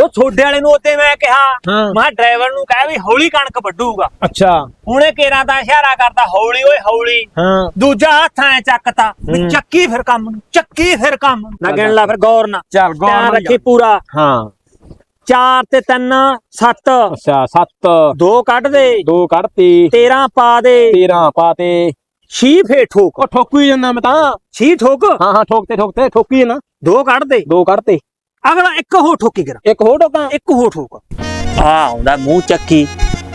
ਉਹ ਛੋਡੇ ਵਾਲੇ ਨੂੰ ਉੱਤੇ ਮੈਂ ਕਿਹਾ ਹਾਂ। ਮੈਂ ਡਰਾਈਵਰ ਨੂੰ ਕਹਿ ਵੀ ਹੌਲੀ ਕਣਕ ਵੱਢੂਗਾ। ਅੱਛਾ। ਹੁਣੇ ਕੇਰਾਂ ਦਾ ਇਸ਼ਾਰਾ ਕਰਦਾ ਹੌਲੀ ਓਏ ਹੌਲੀ। ਹਾਂ। ਦੂਜਾ ਹੱਥ ਐ ਚੱਕਤਾ ਵੀ ਹੂੰ। ਚੱਕੀ ਫਿਰ ਕੰਮ ਨੂੰ ਚੱਕੀ ਫਿਰ ਕੰਮ ਨੂੰ। ਗਿਣ ਲਾ ਫਿਰ ਗੌਰ ਨਾ ਚੱਲ ਗੌਰ ਧਿਆਨ ਨਾਲ ਰੱਖੀ ਪੂਰਾ। ਹਾਂ। 4 ਤੇ 3 7 ਅੱਛਾ 7 ਦੋ ਕੱਢ ਦੇ। 2 ਕੱਢਤੀ। 13 ਪਾ ਦੇ। 13 ਪਾਤੇ 6 ਫੇ ਠੋਕ। ਉਹ ਠੋਕੂ ਜਾਂਦਾ ਮੈਂ ਤਾਂ। 6 ਠੋਕ। ਹਾਂ ਹਾਂ ਠੋਕਤੇ ਠੋਕਤੇ ਠੋਕੀ ਹੈ ਨਾ। ਦੋ ਕੱਢ ਦੇ। ਦੋ ਕੱਢਤੇ। ਅਗਲਾ ਇੱਕ ਹੋ ਠੋਕੀ ਕਰ। ਇੱਕ ਹੋਰ ਠੋਕਾਂ? ਇੱਕ ਹੋ ਠੋਕ। ਆ ਆਉਂਦਾ ਮੂੰਹ ਚੱਕੀ।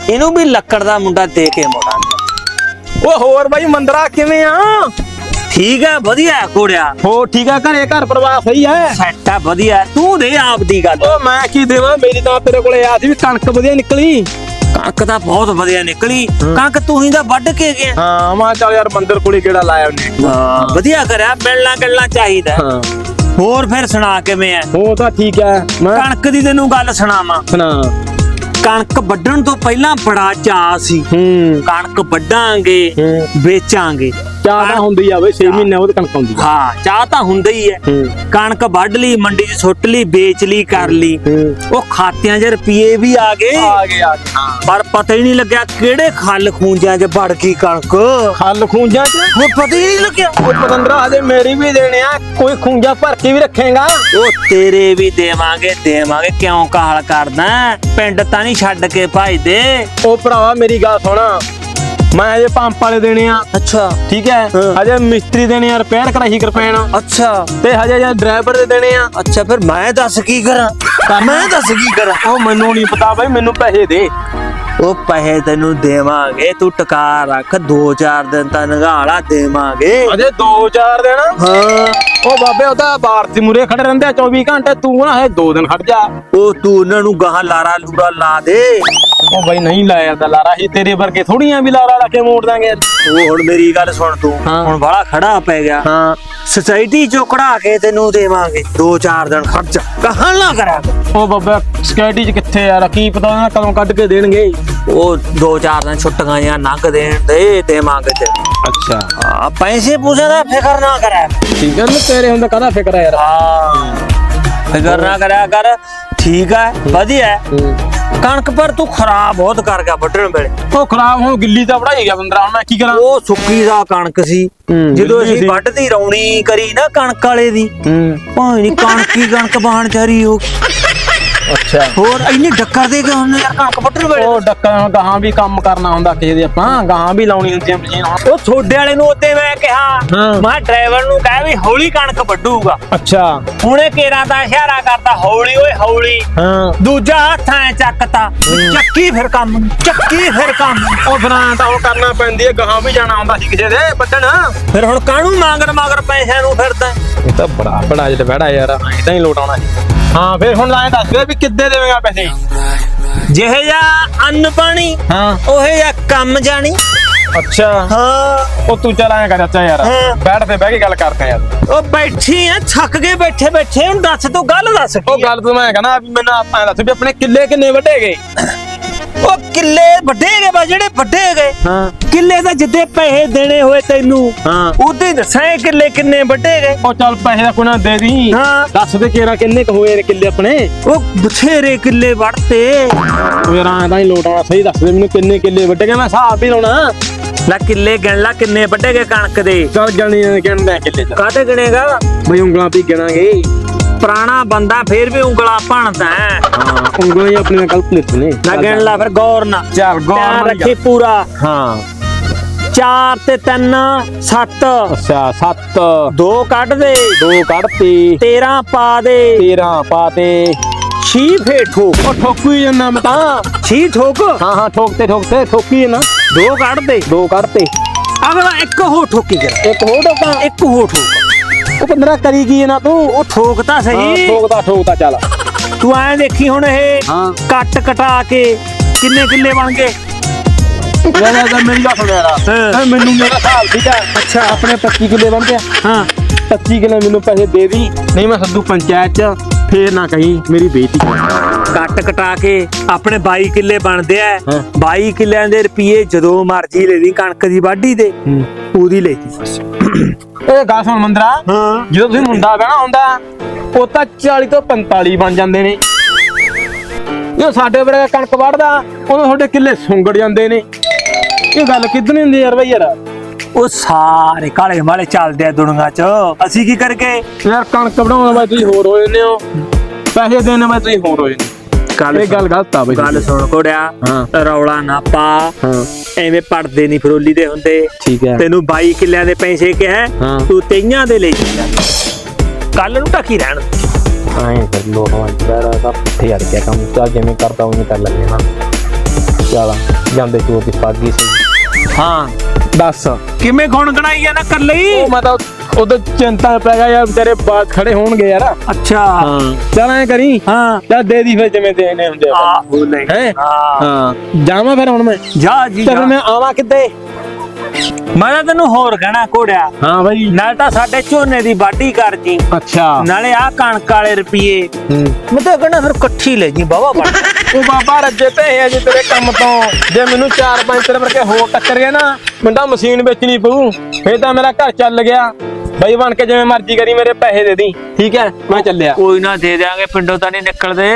ਇਹਨੂੰ ਵੀ ਲੱਕੜ ਦਾ ਮੁੰਡਾ ਦੇ ਕੇ ਮੋੜਾ ਉਹ ਹੋਰ ਬਾਈ ਮੰਦਰਾ ਕਿਵੇਂ ਆ? ਠੀਕ ਹੈ ਵਧੀਆ ਕੋੜਿਆ ਹੋ ਠੀਕ ਆ ਘਰੇ ਘਰ ਪਰਿਵਾਰ ਸਹੀ ਹੈ ਸੈੱਟ ਆ ਵਧੀਆ। ਤੂੰ ਦੇ ਆਪ ਦੀ ਗੱਲ। ਉਹ ਮੈਂ ਕੀ ਦੇਵਾਂ? ਮੇਰੀ ਤਾਂ ਤੇਰੇ ਕੋਲੇ ਆ ਸੀ ਵੀ ਕਣਕ ਵਧੀਆ ਨਿਕਲੀ। ਕਣਕ ਤਾਂ ਬਹੁਤ ਵਧੀਆ ਨਿਕਲੀ। ਕਣਕ ਤੂੰ ਹੀ ਤਾਂ ਵੱਢ ਕੇ ਗਿਆ। ਹਾਂ ਮੈਂ ਕਿਹਾ ਚੱਲ ਯਾਰ ਮੰਦਰ ਕੋਲੇ ਕਿਹੜਾ ਲਾਇਆ ਉਹਨੇ। ਹਾਂ ਵਧੀਆ ਕਰਿਆ। ਮਿਲਣਾ ਗਿਲਣਾ ਚਾਹੀਦਾ। ਹੈ। ਹੋਰ ਫਿਰ ਸੁਣਾ ਕਿਵੇਂ ਐ? ਉਹ ਤਾਂ ਠੀਕ ਹੈ ਮੈਂ ਕਣਕ ਦੀ ਤੈਨੂੰ ਗੱਲ ਸੁਣਾਵਾਂ। ਸੁਣਾ। ਕਣਕ ਵੱਢਣ ਤੋਂ ਪਹਿਲਾਂ ਬੜਾ ਚਾਅ ਸੀ। ਹੂੰ। ਕਣਕ ਵੱਢਾਂਗੇ ਵੇਚਾਂਗੇ। ਚਾਹ ਤਾਂ ਹੁੰਦੀ ਆ ਬਈ 6 ਮਹੀਨੇ ਉਹ ਕਣਕ ਹੁੰਦੀ ਆ। ਹਾਂ ਚਾਹ ਤਾਂ ਹੁੰਦਾ ਹੀ ਹੈ। ਕਣਕ ਵੱਢ ਲਈ ਮੰਡੀ 'ਚ ਸੁੱਟ ਲਈ ਵੇਚ ਲਈ ਕਰ ਲਈ। ਉਹ ਖਾਤਿਆਂ 'ਚ ਰੁਪਏ ਵੀ ਆ ਗਏ। ਆ ਗਏ ਆ ਪਰ ਪਤਾ ਹੀ ਨਹੀਂ ਲੱਗਿਆ ਕਿਹੜੇ ਖੱਲ ਖੂੰਜਾਂ 'ਚ ਵੜ ਗਈ ਕਣਕ। ਉਹ ਖੱਲ ਖੂੰਜਾਂ ਚ? ਪਤਾ ਹੀ ਨਹੀਂ ਲੱਗਿਆ। ਉਹ ਪਤੰਦਰਾ ਹਜੇ ਮੇਰੀ ਵੀ ਦੇਣੇ ਆ। ਕੋਈ ਖੂੰਜਾ ਭਰ ਕੇ ਵੀ ਰੱਖੇਗਾ। ਉਹ ਤੇਰੇ ਵੀ ਦੇਵਾਂਗੇ ਦੇਵਾਂਗੇ। ਕਿਉਂ ਕਾਹਲ ਕਰਦਾ? ਪਿੰਡ ਤਾਂ ਨਹੀਂ ਛੱਡ ਕੇ ਭਜਦੇ। ਉਹ ਭਰਾਵਾ ਮੇਰੀ ਗੱਲ ਸੁਣ। ਮੈਂ ਹਜੇ ਪੰਪ ਵਾਲੇ ਦੇਣੇ ਆ। ਅੱਛਾ। ਠੀਕ ਹੈ। ਹਜੇ ਮਿਸਤਰੀ ਦੇਣੇ ਆ ਰਿਪੇਅਰ ਕਰਾਈ ਕਰਪੈਣ ਅੱਛਾ। ਤੇ ਹਜੇ ਜੇ ਡਰਾਈਵਰ ਦੇ ਦੇਣੇ ਆ। ਅੱਛਾ ਫਿਰ ਮੈਂ ਦੱਸ ਕੀ ਕਰਾਂ? ਮੈਂ ਦੱਸ ਕੀ ਕਰਾਂ? ਉਹ ਮੈਨੂੰ ਨਹੀਂ ਪਤਾ ਬਈ ਮੈਨੂੰ ਪੈਸੇ ਦੇ। ਉਹ ਪੈਸੇ ਤੈਨੂੰ ਦੇਵਾਂਗੇ ਤੂੰ ਟਕਾ ਰੱਖ 2-4 ਦਿਨ ਤਾਂ ਨਗਾਲਾ ਦੇਵਾਂਗੇ। ਅਜੇ 2-4 ਦਿਨ। ਹਾਂ। ਉਹ ਬਾਬੇ ਉਹਦਾ ਬਾਰਤੀ ਮੂਰੇ ਖੜੇ ਰਹਿੰਦੇ ਆ 24 ਘੰਟੇ ਤੂੰ ਨਾ ਹਜੇ 2 ਦਿਨ ਖੜ ਜਾ। ਉਹ ਤੂੰ ਉਹਨਾਂ ਨੂੰ ਗਾਹਾਂ ਲਾਰਾ ਲੂਰਾ ਲਾ ਦੇ। ਉਹ ਬਾਈ ਨਹੀਂ ਲਾਇਆ ਤਾਂ ਲਾਰਾ ਹੀ ਤੇਰੇ ਵਰਗੇ ਥੋੜੀਆਂ ਵੀ ਲਾਰਾ ਲਾ ਕੇ ਮੋੜ ਦਾਂਗੇ। ਉਹ ਹੁਣ ਮੇਰੀ ਗੱਲ ਸੁਣ ਤੂੰ। ਹਾਂ। ਹੁਣ ਬੜਾ ਖੜਾ ਪੈ ਗਿਆ। ਹਾਂ। ਸੋਸਾਇਟੀ ਚੋਂ ਕਢਾ ਕੇ ਤੈਨੂੰ ਦੇਵਾਂਗੇ। 2-4 ਦਿਨ ਖਰਚ ਕਹਾਂ ਨਾ ਕਰ। ਉਹ ਬਾਬਾ ਸਿਕਿਉਰਿਟੀ ਚ ਕਿੱਥੇ ਯਾਰ ਕੀ ਪਤਾ ਉਹਨਾਂ ਕਦੋਂ ਕੱਢ ਕੇ ਦੇਣਗੇ। ਉਹ 2-4 ਦਿਨ ਛੁੱਟੀਆਂ ਜਾਂ ਲੰਘ ਦੇਣ ਦੇ ਤੇ ਅੱਛਾ। ਆ ਪੈਸੇ ਪੂਸੇ ਦਾ ਫਿਕਰ ਨਾ ਕਰਿਆ। ਕਰ। ਠੀਕ ਹੈ ਨਾ ਤੇਰੇ ਹੁੰਦਾ ਕਾਹਦਾ ਫਿਕਰ ਹੈ ਯਾਰ? ਹਾਂ। ਫਿਕਰ ਨਾ ਕਰਿਆ ਕਰ ਠੀਕ ਹੈ ਵਧੀਆ ਹੈ। ਕਣਕ ਪਰ ਤੂੰ ਖਰਾਬ ਬਹੁਤ ਕਰ ਗਿਆ ਵੱਢਣ ਵੇਲੇ। ਉਹ ਖਰਾਬ ਹੁਣ ਗਿੱਲੀ ਤਾਂ ਬੜਾਈ ਗਿਆ ਬੰਦਰਾ ਹੁਣ ਮੈਂ ਕੀ ਕਰਾਂ? ਉਹ ਸੁੱਕੀ ਦਾ ਕਣਕ ਸੀ। ਹੂੰ, ਜਦੋਂ ਅਸੀਂ ਸੀ। ਵੱਢਦੀ ਰੌਣੀ ਕਰੀ ਨਾ ਕਣਕ ਵਾਲੇ ਦੀ। ਹੂੰ। ਭਾਈ ਕਣਕ ਹੀ ਕਣਕ ਬਾਹਣ ਚਾਰੀ ਹੋ ਅੱਛਾ। ਹੋਰ ਇੰਨੀ ਡੱਕਰ ਦੇ ਕੇ ਉਹਨੇ ਯਾਰ ਕਣਕ ਵੱਢਣ ਵੇਲੇ। ਉਹ ਡੱਕਾ ਗਾਹਾਂ ਵੀ ਕੰਮ ਕਰਨਾ ਹੁੰਦਾ ਕਿਸੇ ਦੇ ਆਪਾਂ ਗਾਹਾਂ ਵੀ ਲਾਉਣੀ ਹੁੰਦੀ ਆ ਮਸ਼ੀਨ। ਹੁਣ ਉਹ ਛੋਡੇ ਵਾਲੇ ਨੂੰ ਉੱਤੇ ਮੈਂ ਕਿਹਾ ਹਾਂ। ਮੈਂ ਡਰਾਈਵਰ ਨੂੰ ਕਹਿ ਵੀ ਹੌਲੀ ਕਣਕ ਵੱਢੂਗਾ। ਅੱਛਾ। ਹੁਣੇ ਕੇਰਾਂ ਦਾ ਇਸ਼ਾਰਾ ਕਰਦਾ ਹੌਲੀ ਓਏ ਹੌਲੀ। ਹਾਂ। ਦੂਜਾ ਹੱਥ ਐ ਚੱਕਤਾ ਚੱਕੀ ਫਿਰ ਕੰਮ ਨੂੰ ਚੱਕੀ ਫਿਰ ਕੰਮ। ਨੂੰ। ਉਹ ਫਿਰ ਐਂ ਤਾਂ ਉਹ ਕਰਨਾ ਪੈਂਦੀ ਹੈ ਗਾਹਾਂ ਵੀ ਜਾਣਾ ਹੁੰਦਾ ਸੀ ਕਿਸੇ ਦੇ ਵੱਢਣ। ਫਿਰ ਹੁਣ ਕਾਹਨੂੰ ਮੰਗਰ ਮਗਰ ਪੈਸਿਆਂ ਨੂੰ ਫਿਰਦਾ? ਇਹ ਤਾਂ ਬੜਾ ਬੜਾ ਜਿਹਾ ਬੜਾ ਯਾਰ ਐਦਾਂ ਹੀ ਲੋਟ ਆਉਣਾ ਸੀ। ਹਾਂ ਫਿਰ ਹੁਣ ਐਂ ਦੱਸ ਦੇ ਵੀ ਕਿੱਦੇ ਦੇਵੇਂਗਾ ਪੈਸੇ? ਜਿਹੇ ਜਾ ਅੰਨ ਪਾਣੀ ਹਾਂ। ਉਹੇ ਜਾ ਕੰਮ ਜਾਣੀ। ਅੱਛਾ। ਹਾਂ। ਉਹ ਤੂੰ ਚੱਲ ਕਰ ਚਾਚਾ ਯਾਰ। ਹਾਂ। ਬੈਠ ਤੇ ਬਹਿ ਕੇ ਗੱਲ ਕਰਦੇ ਆ ਯਾਰ। ਉਹ ਬੈਠੀ ਐ ਥੱਕ ਕੇ ਬੈਠੇ ਬੈਠੇ। ਹੁਣ ਦੱਸ ਤੂੰ ਗੱਲ ਦੱਸ ਕੀ ਉਹ ਆ? ਗੱਲ ਤਾਂ ਮੈਂ ਕਹਣਾ ਵੀ ਮੈਨੂੰ ਆਪਾਂ ਦੱਸ ਵੀ ਆਪਣੇ ਕਿੱਲੇ ਕਿੰਨੇ ਵੱਡੇ ਗਏ? ਉਹ ਕਿੱਲੇ ਵੱਡੇ ਗਏ ਬਾ ਜਿਹੜੇ ਵੱਡੇ ਗਏ। ਹਾਂ। ਕਿੱਲੇ ਦਾ ਜਿੱਦੇ ਪੈਸੇ ਦੇਣੇ ਹੋਏ ਤੈਨੂੰ ਹਾਂ। ਉਹਦੇ ਦੱਸਾਂ ਇਹ ਕਿੱਲੇ ਕਿੰਨੇ ਵੱਡੇ ਗਏ। ਉਹ ਚੱਲ ਪੈਸੇ ਦਾ ਨਾ ਦੇ ਦੀ ਹਾਂ। ਦੱਸ ਦੇ ਕਿਹੜਾ ਕਿੰਨੇ ਕੁ ਹੋਏ ਨੇ ਕਿੱਲੇ ਆਪਣੇ? ਉਹ ਬਥੇਰੇ ਕਿੱਲੇ ਵੜਤੇ ਯਾਰ ਐਂ ਤਾਂ ਹੀ ਲੋਟ ਆਉਣਾ ਸਹੀ ਦੱਸ ਦੇ ਮੈਨੂੰ ਕਿੰਨੇ ਕਿੱਲੇ ਵੱਡੇ ਗਏ ਮੈਂ ਹਿਸਾਬ ਵੀ ਲਾਉਣਾ। ਲੈ ਕਿੱਲੇ ਗਿਣ ਲਾ ਕਿੰਨੇ ਵੱਡੇ ਗਏ ਕਣਕ ਦੇ। ਚੱਲ ਗਣੀ ਗਿਣਦੇ ਆ ਕਿੱਲੇ ਚ ਕਾਹਤੇ ਗਿਣੇਗਾ? ਬਈ ਉਂਗਲਾਂ ਵੀ ਗਿਣਾਂਗੇ। ਪੁਰਾਣਾ ਬੰਦਾ ਫੇਰ ਵੀ ਉਂਗਲਾ ਭਣਦਾ ਹੈ। ਹਾਂ ਉਂਗਲਾਂ ਹੀ ਆਪਣੀਆਂ ਗਲਤ ਨਹੀਂ ਨੇ। ਲੈ ਗਿਣ ਲਾ ਫਿਰ ਗੌਰ ਨਾ ਚੱਲ ਗੌਰ ਧਿਆਨ ਨਾਲ ਰੱਖੀ ਪੂਰਾ। ਹਾਂ। 4 ਤੇ 3 7 ਅੱਛਾ 7 ਦੋ ਕੱਢ ਦੇ। 2 ਕੱਢਤੀ। 13 ਪਾ ਦੇ। 13 ਪਾਤੇ 6 ਫੇ ਠੋਕ। ਉਹ ਠੋਕੂ ਹੀ ਜਾਂਦਾ ਮੈਂ ਤਾਂ। 6 ਠੋਕ। ਹਾਂ ਹਾਂ ਠੋਕਤੇ ਠੋਕਤੇ ਠੋਕੀ ਹੈ ਨਾ ਦੋ ਕੱਢ ਦੇ। ਦੋ ਕੱਢਤੇ। ਅਗਲਾ ਇੱਕ ਹੋ ਠੋਕੀ ਕਰ ਇੱਕ ਹੋਰ ਠੋਕਾਂ। ਇੱਕ ਹੋ ਠੋਕ। ਉਹ ਪੰਦਰਾ ਕਰੀ ਕੀ ਨਾ ਤੂੰ ਉਹ ਠੋਕ ਤਾਂ ਸਹੀ। ਠੋਕਦਾ ਠੋਕਦਾ ਚੱਲ। ਤੂੰ ਐਂ ਦੇਖੀ ਹੁਣ ਇਹ ਹਾਂ। ਕੱਟ ਕਟਾ ਕੇ ਕਿੰਨੇ ਕਿੱਲੇ ਬਣ ਗਏ? ਯਾਰ ਯਾਰ ਮੇਰੀ ਗੱਲ ਸੁਣ ਯਾਰ। ਹਾਂ। ਮੈਨੂੰ ਮੇਰਾ ਹਿਸਾਬ ਠੀਕ ਹੈ। ਅੱਛਾ। ਆਪਣੇ 25 ਕਿੱਲੇ ਬਣ ਗਿਆ। ਹਾਂ। 25 ਕਿੱਲੇ ਮੈਨੂੰ ਪੈਸੇ ਦੇ ਦੀ। ਨਹੀਂ ਮੈਂ ਸੱਦੂ ਪੰਚਾਇਤ ਚ ਫੇਰ ਨਾ ਕਹੀਂ ਮੇਰੀ ਬੇਇੱਜ਼ਤੀ ਕਰ। ਕੱਟ ਕਟਾ ਕੇ ਆਪਣੇ 22 ਕਿੱਲੇ ਬਣਦੇ ਆ। ਹਾਂ। 22 ਕਿੱਲਿਆਂ ਦੇ ਰੁਪਏ ਜਦੋਂ ਮਰਜ਼ੀ ਲੈ ਲਈ ਕਣਕ ਦੀ ਵਾਢੀ ਦੇ। ਉਹਦੀ ਲੈ ਲਈ ਇਹ ਗੱਲ ਸੁਣ ਮੰਦਰਾ। ਹਾਂ। ਜਦੋਂ ਤੁਸੀਂ ਮੁੰਡਾ ਬਹਿਣਾ ਹੁੰਦਾ ਉਹ ਤਾਂ 40 ਤੋਂ 45 ਬਣ ਜਾਂਦੇ ਨੇ। ਇਹ ਸਾਡੇ ਵਰਗਾ ਕਣਕ ਵੜਦਾ ਉਹਨੂੰ ਤੁਹਾਡੇ ਕਿੱਲੇ ਸੁੰਗੜ ਜਾਂਦੇ ਨੇ। ਇਹ ਗੱਲ ਕਿੱਦਣ ਹੁੰਦੀ ਯਾਰ ਬਈ ਯਾਰ? ਉਹ ਸਾਰੇ ਕਾਲੇ ਮਾਲੇ ਚੱਲਦੇ ਆ ਦੁਨੀਆ 'ਚ। ਅਸੀਂ ਕੀ ਕਰਗੇ ਯਾਰ ਕਣਕ ਵੜਾਉਣ ਵਾਲੇ ਤੁਸੀਂ ਹੋਰ ਹੋ ਜਾਂਦੇ ਹੋ। ਪੈਸੇ ਦੇਣ ਵਾਲੇ ਤੁਸੀਂ ਹੋਰ ਹੋ ਜਾਂਦੇ ਗੱਲ ਇਹ ਗੱਲ ਗਲਤ ਆ ਬਈ। ਗੱਲ ਸੁਣ ਕੋੜਿਆ ਹਾਂ। ਰੌਲਾ ਨਾ ਪਾ। ਹਾਂ। ਐਵੇਂ ਪੜਦੇ ਨਹੀਂ ਫਰੋਲੀ ਦੇ ਹੁੰਦੇ। ਠੀਕ ਹੈ। ਤੈਨੂੰ 22 ਕਿੱਲਿਆਂ ਦੇ ਪੈਸੇ ਕਿਹਾ ਹਾਂ। ਤੂੰ ਤਈਆਂ ਦੇ ਲਈ ਕੱਲ ਨੂੰ ਟਕੀ ਰਹਿਣ। ਆਏ ਕਰ ਲੋ ਹਵਾਂ ਜਰਾ ਦਾ ਪੁੱਠੇ ਅੜ ਗਿਆ ਕੰਮ। ਚੱਲ ਜਿਵੇਂ ਕਰਦਾ ਉਵੇਂ ਕਰ ਲੱਗੇ ਨਾ ਚਲ ਜਾਂਦੇ ਚੋਰ ਦੀ ਪਾਗੀ ਸੀ। ਹਾਂ। ਦੱਸ। ਕਿਵੇਂ ਗੁਣ ਗਣਾਈ ਆ ਨਾ ਕੱਲੇ? ਹੀ ਉਹ ਮੈਂ ਤਾਂ ਉਧਰ ਚਿੰਤਾ ਪੈ ਗਿਆ ਯਾਰ ਤੇਰੇ ਬਾਤ ਖੜੇ ਹੋਣਗੇ ਯਾਰ। ਅੱਛਾ। ਹਾਂ। ਚੱਲ ਐ ਕਰੀ। ਹਾਂ। ਚੱਲ ਦੇ ਦੀ ਫਿਰ ਜਿਵੇਂ ਦੇਣੇ ਹੁੰਦੇ ਆ। ਆ ਬੋਲੇ ਹੈ? ਹਾਂ। ਜਾਵਾਂ ਫਿਰ ਹੁਣ ਮੈਂ। ਜਾ ਜੀ ਤੇ ਫਿਰ। ਮੈਂ ਆਵਾਂ ਕਿੱਦੇ ਮੈਂ ਤਾਂ ਤੈਨੂੰ ਹੋਰ ਕਹਿਣਾ ਕੋੜਿਆ ਹਾਂ ਬਾਈ। ਨਾਲ ਤਾਂ ਸਾਡੇ ਝੋਨੇ ਦੀ ਵਾਢੀ ਕਰ ਜੀ। ਅੱਛਾ। ਨਾਲੇ ਆ ਕਣਕ ਵਾਲੇ ਰੁਪਏ ਮੈਂ ਤਾਂ ਕਹਿੰਦਾ ਫਿਰ ਇਕੱਠੀ ਲੈ ਜੀ ਬਾਵਾ ਬਣ ਉਹ ਬਾਬਾ ਰੱਜੇ ਤੇ ਹੈ ਜੀ ਤੇਰੇ ਕੰਮ ਤੋਂ। ਜੇ ਮੈਨੂੰ 4-5 ਤੇਰੇ ਵਰਗੇ ਹੋਰ ਟੱਕਰ ਗਏ ਨਾ ਤਾਂ ਮਸ਼ੀਨ ਵੇਚਣੀ ਪਊ। ਫੇਰ ਤਾਂ ਮੇਰਾ ਘਰ ਚੱਲ ਗਿਆ। ਬਈ ਬਣ ਕੇ ਜਿਵੇਂ ਮਰਜ਼ੀ ਕਰੀ ਮੇਰੇ ਪੈਸੇ ਦੇ ਦੀ। ਠੀਕ ਹੈ, ਮੈਂ ਚੱਲਿਆ। ਕੋਈ ਨਾ ਦੇ ਦਿਆਂਗੇ, ਪਿੰਡੋਂ ਤਾਂ ਨਹੀਂ ਨਿਕਲਦੇ।